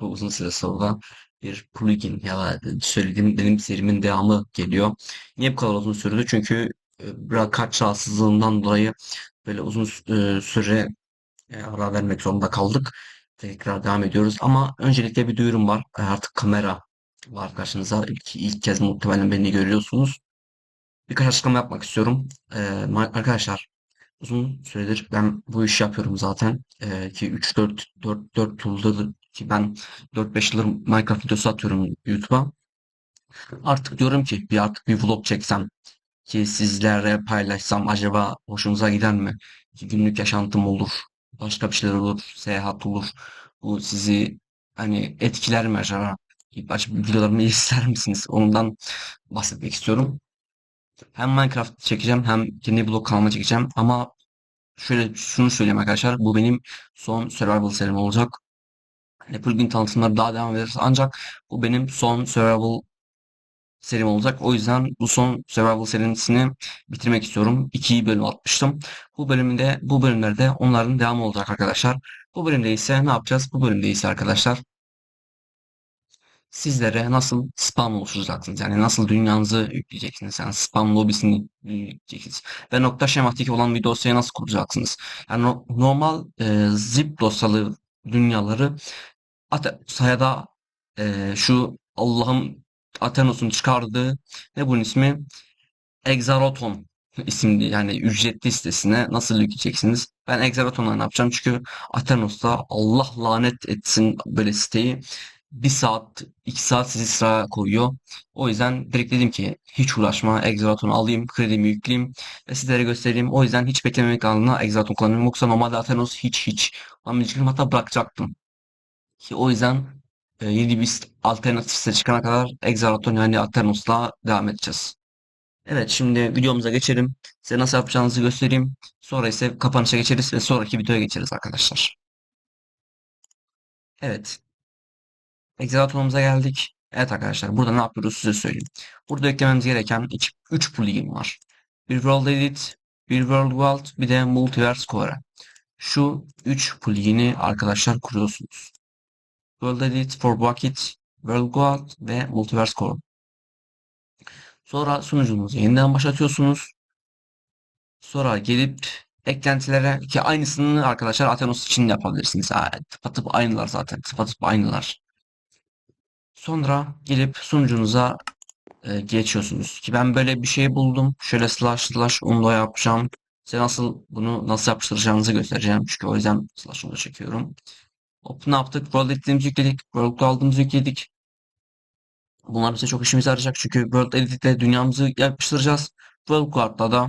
Bu uzun süre sonra bir plugin ya da söylediğim benim serimin devamı geliyor. Niye bu kadar uzun sürdü? Çünkü e, biraz kaç rahatsızlığından dolayı böyle uzun e, süre e, ara vermek zorunda kaldık. Tekrar devam ediyoruz. Ama öncelikle bir duyurum var. Artık kamera var karşınıza. İlk, ilk kez muhtemelen beni görüyorsunuz. Birkaç açıklama yapmak istiyorum. E, ma- arkadaşlar Uzun süredir ben bu işi yapıyorum zaten. Ee, ki 3-4 4 4 yıldır ki ben 4-5 yıldır Minecraft videosu atıyorum YouTube'a. Artık diyorum ki bir artık bir vlog çeksem ki sizlere paylaşsam acaba hoşunuza gider mi? Ki günlük yaşantım olur, başka bir şeyler olur, seyahat olur. Bu sizi hani etkiler mi acaba? Açıp videolarımı izler misiniz? Ondan bahsetmek istiyorum. Hem Minecraft çekeceğim hem kendi vlog kanalıma çekeceğim ama Şöyle şunu söyleyeyim arkadaşlar. Bu benim son survival serim olacak. Hani plugin tanıtımları daha devam ederiz. Ancak bu benim son survival serim olacak. O yüzden bu son survival serisini bitirmek istiyorum. 2 bölüm atmıştım. Bu bölümde bu bölümlerde onların devamı olacak arkadaşlar. Bu bölümde ise ne yapacağız? Bu bölümde ise arkadaşlar sizlere nasıl spam oluşturacaksınız? Yani nasıl dünyanızı yükleyeceksiniz? Yani spam lobisini yükleyeceksiniz. Ve nokta şematik olan bir dosyayı nasıl kuracaksınız? Yani no- normal e, zip dosyalı dünyaları sayada e, şu Allah'ın Athenos'un çıkardığı ne bunun ismi? Exaroton isimli yani ücretli sitesine nasıl yükleyeceksiniz? Ben Exaroton'a ne yapacağım? Çünkü Athenos'ta Allah lanet etsin böyle siteyi bir saat, iki saat sizi sıraya koyuyor. O yüzden direkt dedim ki hiç uğraşma. Exaton'u alayım, kredimi yükleyeyim ve sizlere göstereyim. O yüzden hiç beklememek adına Exaton kullanıyorum. Yoksa normalde Athenos hiç hiç kullanmayacaktım. Hatta bırakacaktım. Ki o yüzden e, yeni bir alternatif size çıkana kadar Exaton yani Athenos'la devam edeceğiz. Evet şimdi videomuza geçelim. Size nasıl yapacağınızı göstereyim. Sonra ise kapanışa geçeriz ve sonraki videoya geçeriz arkadaşlar. Evet. Exaton'umuza geldik. Evet arkadaşlar burada ne yapıyoruz size söyleyeyim. Burada eklememiz gereken 3 plugin var. Bir World Edit, bir World Vault, bir de Multiverse Core. Şu 3 plugin'i arkadaşlar kuruyorsunuz. World Edit, for Bucket, World Vault ve Multiverse Core. Sonra sunucunuzu yeniden başlatıyorsunuz. Sonra gelip eklentilere ki aynısını arkadaşlar Athenos için yapabilirsiniz. Ha, tıpatıp aynılar zaten. Tıpatıp aynılar. Sonra gelip sunucunuza e, geçiyorsunuz. Ki ben böyle bir şey buldum. Şöyle slash slash undo yapacağım. Size nasıl bunu nasıl yapıştıracağınızı göstereceğim. Çünkü o yüzden slash undo çekiyorum. Ne yaptık? World Edit'imizi yükledik. World aldığımızı yükledik. Bunlar bize çok işimize yarayacak. Çünkü World Edit'le dünyamızı yapıştıracağız. World Guard'da da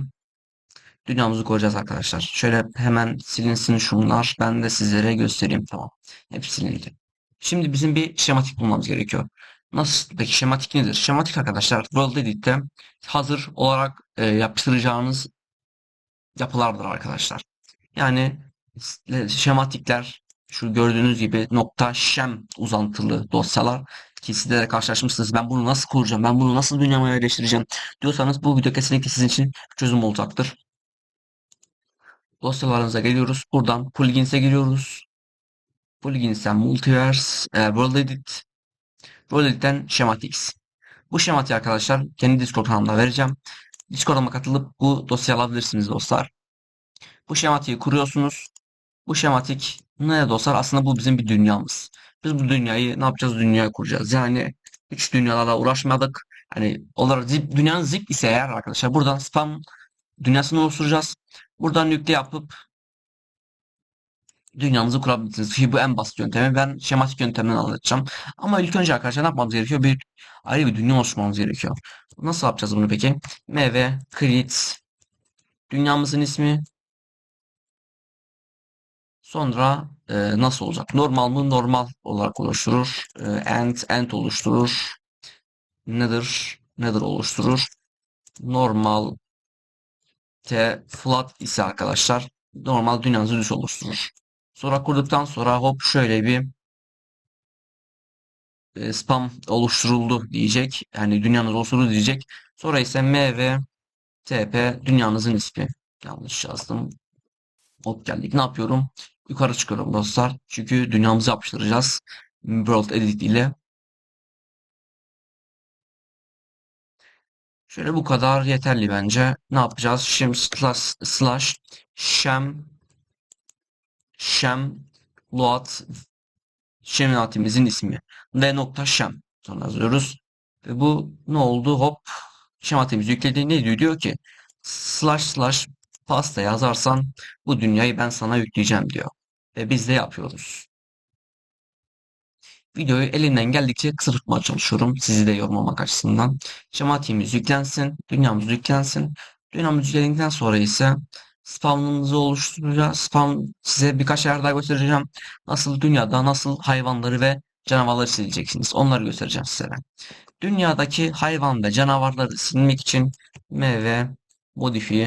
dünyamızı koruyacağız arkadaşlar. Şöyle hemen silinsin şunlar. Ben de sizlere göstereyim. Tamam. Hepsi silindi. Şimdi bizim bir şematik bulmamız gerekiyor. Nasıl? Peki şematik nedir? Şematik arkadaşlar World Edit'te hazır olarak e, yapıştıracağınız yapılardır arkadaşlar. Yani şematikler şu gördüğünüz gibi nokta şem uzantılı dosyalar ki sizlere karşılaşmışsınız. Ben bunu nasıl kuracağım? Ben bunu nasıl dünyama yerleştireceğim? Diyorsanız bu video kesinlikle sizin için çözüm olacaktır. Dosyalarınıza geliyoruz. Buradan plugins'e giriyoruz. Plugins'ten Multiverse, e, World Edit, World Edit'ten Schematics. Bu şematiği arkadaşlar kendi Discord kanalımda vereceğim. Discord'uma katılıp bu dosyayı alabilirsiniz dostlar. Bu şematiği kuruyorsunuz. Bu şematik ne dostlar? Aslında bu bizim bir dünyamız. Biz bu dünyayı ne yapacağız? Dünyayı kuracağız. Yani hiç dünyalarla uğraşmadık. Hani olarak zip, dünyanın zip ise eğer arkadaşlar buradan spam dünyasını oluşturacağız. Buradan yükle yapıp dünyamızı kurabilirsiniz. Ki bu en basit yöntemi. Ben şematik yönteminden anlatacağım. Ama ilk önce arkadaşlar ne yapmamız gerekiyor? Bir ayrı bir dünya oluşturmamız gerekiyor. Nasıl yapacağız bunu peki? Meyve, create, dünyamızın ismi, sonra e, nasıl olacak? Normal mı? Normal olarak oluşturur. E, end, end oluşturur. Nether, nether oluşturur. Normal T flat ise arkadaşlar normal dünyamızı düz oluşturur. Sonra kurduktan sonra hop şöyle bir e, spam oluşturuldu diyecek. Yani dünyanız oluşturuldu diyecek. Sonra ise M ve TP dünyanızın ismi. Yanlış yazdım. Hop geldik. Ne yapıyorum? Yukarı çıkıyorum dostlar. Çünkü dünyamızı yapıştıracağız. World Edit ile. Şöyle bu kadar yeterli bence. Ne yapacağız? Şimdi slash, slash sham sham load şematimizin ismi sham sonra yazıyoruz. Ve bu ne oldu? Hop şematimizi yükledi. Ne diyor? Diyor ki slash slash pasta yazarsan bu dünyayı ben sana yükleyeceğim diyor. Ve biz de yapıyoruz. Videoyu elimden geldikçe kısa tutmaya çalışıyorum. Sizi de yormamak açısından. Şematimiz yüklensin. Dünyamız yüklensin. Dünyamız yüklendikten sonra ise spawnımızı oluşturacağız. Spawn size birkaç yer daha göstereceğim. Nasıl dünyada nasıl hayvanları ve canavarları sileceksiniz. Onları göstereceğim size. Dünyadaki hayvan ve canavarları silmek için mv modify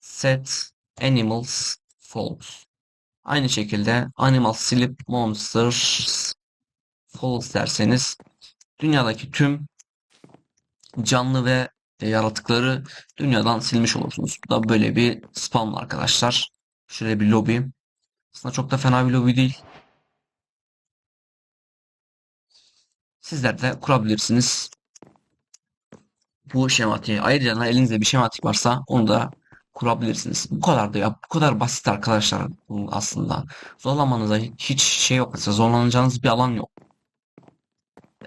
set animals false. Aynı şekilde animal silip monsters false derseniz dünyadaki tüm canlı ve yaratıkları dünyadan silmiş olursunuz. Bu da böyle bir spam arkadaşlar. Şöyle bir lobi. Aslında çok da fena bir lobi değil. Sizler de kurabilirsiniz. Bu şematiği. Ayrıca elinizde bir şematik varsa onu da kurabilirsiniz. Bu kadar da ya. Bu kadar basit arkadaşlar aslında. Zorlamanıza hiç şey yok. Mesela zorlanacağınız bir alan yok.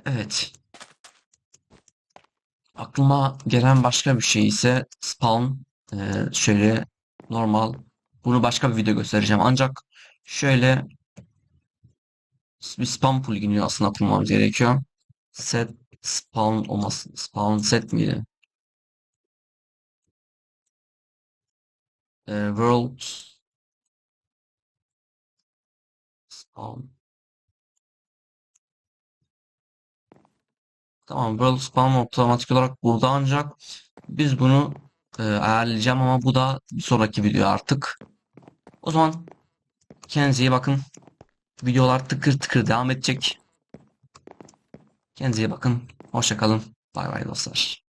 Evet. Aklıma gelen başka bir şey ise spawn. Ee, şöyle normal. Bunu başka bir video göstereceğim. Ancak şöyle bir spam plugin'i aslında kurmamız gerekiyor. Set spawn olmasın. Spawn set miydi? Ee, world spawn. Tamam World Spawn otomatik olarak burada ancak biz bunu e, ayarlayacağım ama bu da bir sonraki video artık. O zaman kendinize iyi bakın. Videolar tıkır tıkır devam edecek. Kendinize iyi bakın. Hoşça kalın. Bay bay dostlar.